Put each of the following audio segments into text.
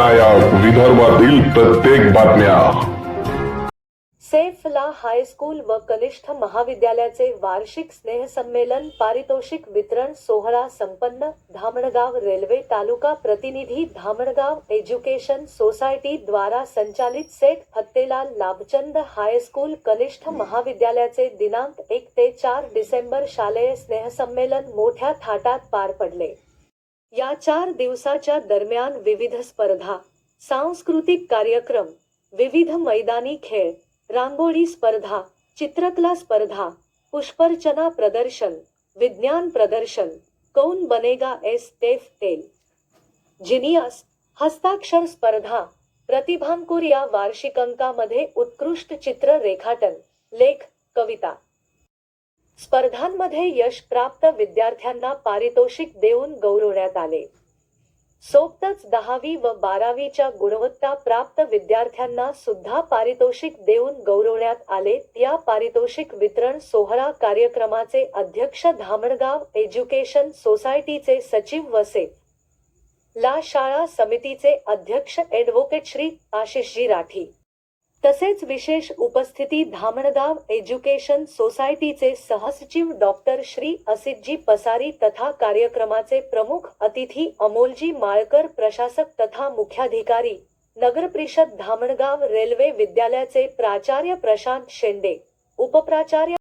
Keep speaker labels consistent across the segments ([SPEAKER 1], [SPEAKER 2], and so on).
[SPEAKER 1] लोकनायक विदर्भातील प्रत्येक बातम्या.
[SPEAKER 2] सेफला हायस्कूल व कनिष्ठ महाविद्यालयाचे वार्षिक स्नेहसंमेलन पारितोषिक वितरण सोहळा संपन्न धामणगाव रेल्वे तालुका प्रतिनिधी धामणगाव एज्युकेशन सोसायटी द्वारा संचालित सेठ फत्तेलाल लाभचंद हायस्कूल कनिष्ठ महाविद्यालयाचे दिनांक एक ते चार डिसेंबर शालेय स्नेहसंमेलन मोठ्या थाटात पार पडले. या चार दिवसाच्या दरम्यान विविध स्पर्धा सांस्कृतिक कार्यक्रम विविध मैदानी खेळ रांगोळी स्पर्धा चित्रकला स्पर्धा पुष्पर्चना प्रदर्शन विज्ञान प्रदर्शन कौन बनेगा एस टेफ टेल जिनियस हस्ताक्षर स्पर्धा प्रतिभांकुर या वार्षिकांकामध्ये उत्कृष्ट चित्र रेखाटन लेख कविता. स्पर्धांमध्ये यश प्राप्त विद्यार्थ्यांना पारितोषिक देऊन गौरवण्यात आले. सोबतच दहावी व बारावीच्या गुणवत्ता प्राप्त विद्यार्थ्यांना सुद्धा पारितोषिक देऊन गौरवण्यात आले. या पारितोषिक वितरण सोहळा कार्यक्रमाचे अध्यक्ष धामणगाव एज्युकेशन सोसायटीचे सचिव वसे. ला शाळा समितीचे अध्यक्ष ॲडव्होकेट श्री आशिषजी राठी. तसेच विशेष उपस्थिती धामणगाव एज्युकेशन सोसायटीचे सहसचिव डॉक्टर श्री असितजी पसारी तथा कार्यक्रमाचे प्रमुख अतिथी अमोलजी माळकर प्रशासक तथा मुख्याधिकारी नगर परिषद धामणगाव रेल्वे विद्यालयाचे प्राचार्य प्रशांत शेंडे उपप्राचार्य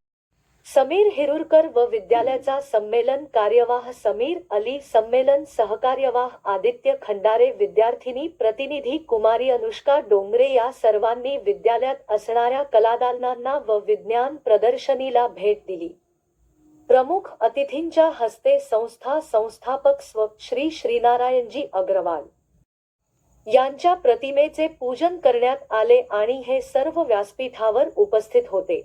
[SPEAKER 2] समीर हिरुरकर व विद्यालयाचा संमेलन कार्यवाह समीर अली संमेलन सहकार्यवाह आदित्य खंडारे विद्यार्थिनी प्रतिनिधी कुमारी अनुष्का डोंगरे या सर्वांनी विद्यालयात असणाऱ्या कलादालनांना व विज्ञान प्रदर्शनीला भेट दिली. प्रमुख अतिथींच्या हस्ते संस्था संस्थापक स्व श्री श्रीनारायणजी अग्रवाल. यांच्या प्रतिमेचे पूजन करण्यात आले आणि हे सर्व व्यासपीठावर उपस्थित होते.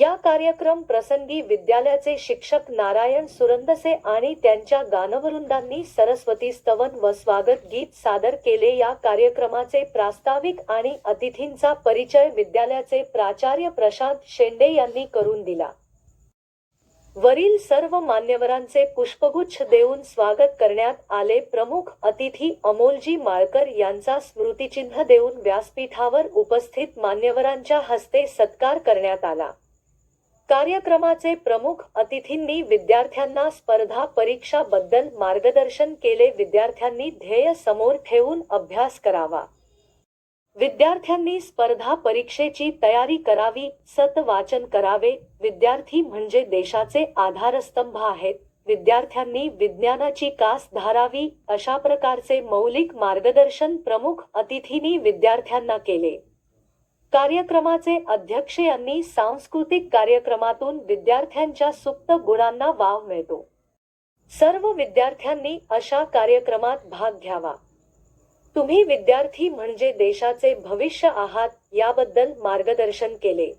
[SPEAKER 2] या कार्यक्रम प्रसंगी विद्यालयाचे शिक्षक नारायण सुरंदसे आणि त्यांच्या गानवृंदांनी सरस्वती स्तवन व स्वागत गीत सादर केले. या कार्यक्रमाचे प्रास्ताविक आणि अतिथींचा परिचय विद्यालयाचे प्राचार्य प्रशांत शेंडे यांनी करून दिला. वरील सर्व मान्यवरांचे पुष्पगुच्छ देऊन स्वागत करण्यात आले. प्रमुख अतिथी अमोलजी माळकर यांचा स्मृतिचिन्ह देऊन व्यासपीठावर उपस्थित मान्यवरांच्या हस्ते सत्कार करण्यात आला. कार्यक्रमाचे प्रमुख अतिथींनी विद्यार्थ्यांना स्पर्धा परीक्षा बद्दल मार्गदर्शन केले. विद्यार्थ्यांनी ध्येय समोर ठेवून अभ्यास करावा. विद्यार्थ्यांनी स्पर्धा परीक्षेची तयारी करावी सत वाचन करावे. विद्यार्थी म्हणजे देशाचे आधारस्तंभ आहेत. विद्यार्थ्यांनी विज्ञानाची कास धारावी अशा प्रकारचे मौलिक मार्गदर्शन प्रमुख अतिथींनी विद्यार्थ्यांना केले. कार्यक्रमाचे अध्यक्ष यांनी सांस्कृतिक कार्यक्रमातून विद्यार्थ्यांच्या सुप्त गुणांना वाव मिळतो. सर्व विद्यार्थ्यांनी अशा कार्यक्रमात भाग घ्यावा. तुम्ही विद्यार्थी म्हणजे देशाचे भविष्य आहात याबद्दल मार्गदर्शन केले.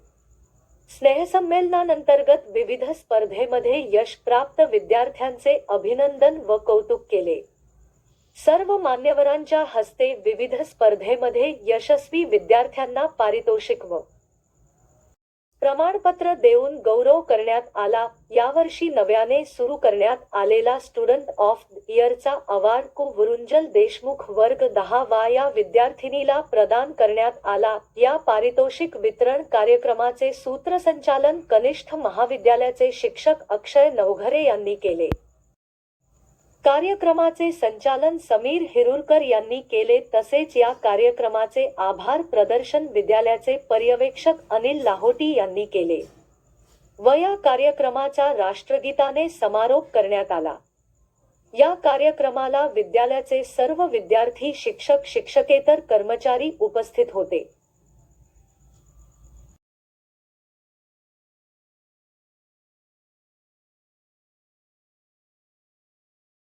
[SPEAKER 2] स्नेहसंमेलनानंतर्गत विविध स्पर्धेमध्ये यश प्राप्त विद्यार्थ्यांचे अभिनंदन व कौतुक केले. सर्व मान्यवरांच्या हस्ते विविध स्पर्धेमध्ये यशस्वी विद्यार्थ्यांना पारितोषिक व प्रमाणपत्र देऊन गौरव करण्यात आला. यावर्षी नव्याने सुरू करण्यात आलेला स्टुडंट ऑफ इयरचा अवॉर्ड कुवरुंजल देशमुख वर्ग दहा वा या विद्यार्थिनीला प्रदान करण्यात आला. या पारितोषिक वितरण कार्यक्रमाचे सूत्रसंचालन कनिष्ठ महाविद्यालयाचे शिक्षक अक्षय नवघरे यांनी केले. कार्यक्रमाचे संचालन समीर हिरुरकर यांनी केले तसेच या कार्यक्रमाचे आभार प्रदर्शन विद्यालयाचे पर्यवेक्षक अनिल लाहोटी यांनी केले. व या कार्यक्रमाचा राष्ट्रगीताने समारोप करण्यात आला. या कार्यक्रमाला विद्यालयाचे सर्व विद्यार्थी शिक्षक शिक्षकेतर कर्मचारी उपस्थित होते.